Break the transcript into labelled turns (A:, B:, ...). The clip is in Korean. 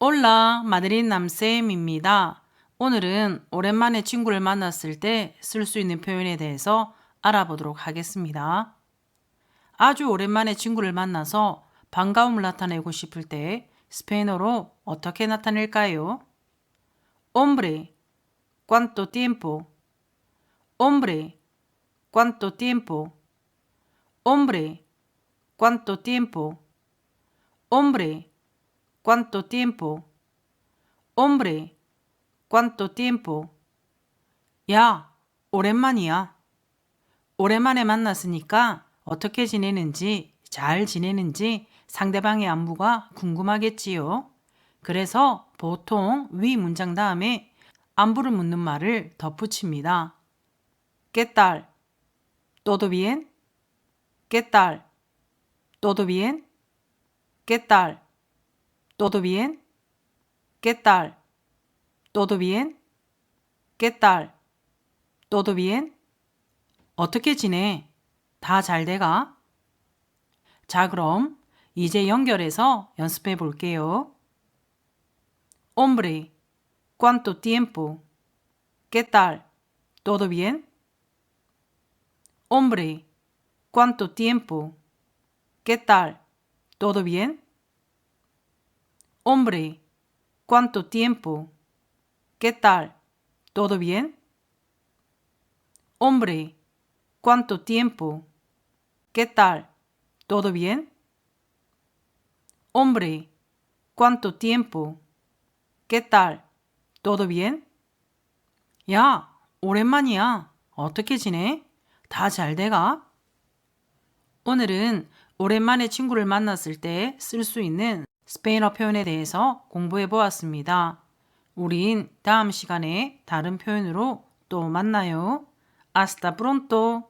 A: 올라 마드린 남쌤입니다. 오늘은 오랜만에 친구를 만났을 때 쓸 수 있는 표현에 대해서 알아보도록 하겠습니다. 아주 오랜만에 친구를 만나서 반가움을 나타내고 싶을 때 스페인어로 어떻게 나타낼까요? Hombre, ¿cuánto tiempo? Hombre, ¿cuánto tiempo? Hombre, ¿cuánto tiempo? Hombre, ¿cuánto tiempo? Hombre, ¿cuánto tiempo? 야, 오랜만이야. 오랜만에 만났으니까 어떻게 지내는지, 잘 지내는지 상대방의 안부가 궁금하겠지요. 그래서 보통 위 문장 다음에 안부를 묻는 말을 덧붙입니다. ¿Qué tal? ¿Todo bien? ¿Qué tal? ¿Todo bien? ¿Qué tal? ¿Todo bien? ¿Qué tal? ¿Todo bien? ¿Qué tal? ¿Todo bien? 어떻게 지내? 다 잘 돼가? 자, 그럼 이제 연결해서 연습해 볼게요. Hombre, ¿cuánto tiempo? ¿Qué tal? ¿Todo bien? Hombre, ¿cuánto tiempo? ¿Qué tal? ¿Todo bien? Hombre, ¿cuánto tiempo? ¿Qué tal? ¿Todo bien? Hombre, ¿cuánto tiempo? ¿Qué tal? ¿Todo bien? Hombre, ¿cuánto tiempo? ¿Qué tal? ¿Todo bien? 야, 오랜만이야. 어떻게 지내? 다 잘 돼가? 오늘은 오랜만에 친구를 만났을 때 쓸 수 있는 스페인어 표현에 대해서 공부해 보았습니다. 우린 다음 시간에 다른 표현으로 또 만나요. Hasta pronto.